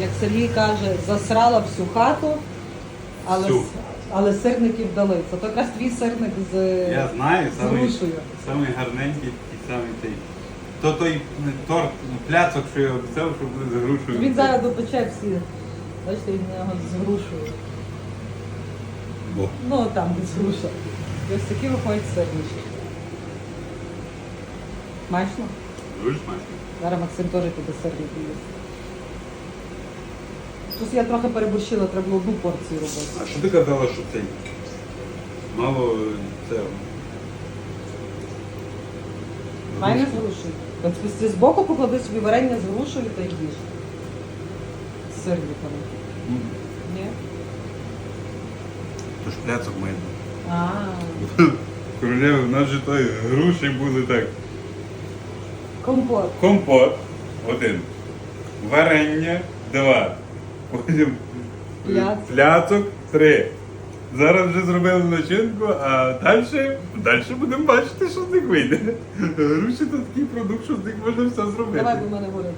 як Сергій каже, засрала всю хату, але, Всю. але сирників дали. Це то якраз твій сирник з, Я знаю, з самий, грушею. самий гарненький і самий цей. То той торт, ну, пляцок, що я обіцяв, що буде з грушею. Він зараз допече всі. Бачите, він у нього з грушею. Бо. Ну там де з груша. І ось такі виходять сирнички. Смачно? Дуже смачно. Зараз Максим теж піде сирники їсти. Щось я трохи переборщила, треба було одну порцію робити. А що ти казала, що цей? Мало це. Файне з грушею. От ти з боку поклади собі варення з грушею та їж. З сирниками. Ні? То ж пляцок має. А, Королеви, в нас же той груші були так. компот. Компот один. Варення два. Потім Пляц. пляцок три. Зараз вже зробили начинку, а далі, далі будемо бачити, що з них вийде. Груші то такий продукт, що з них можна все зробити. Давай, бо в мене горить.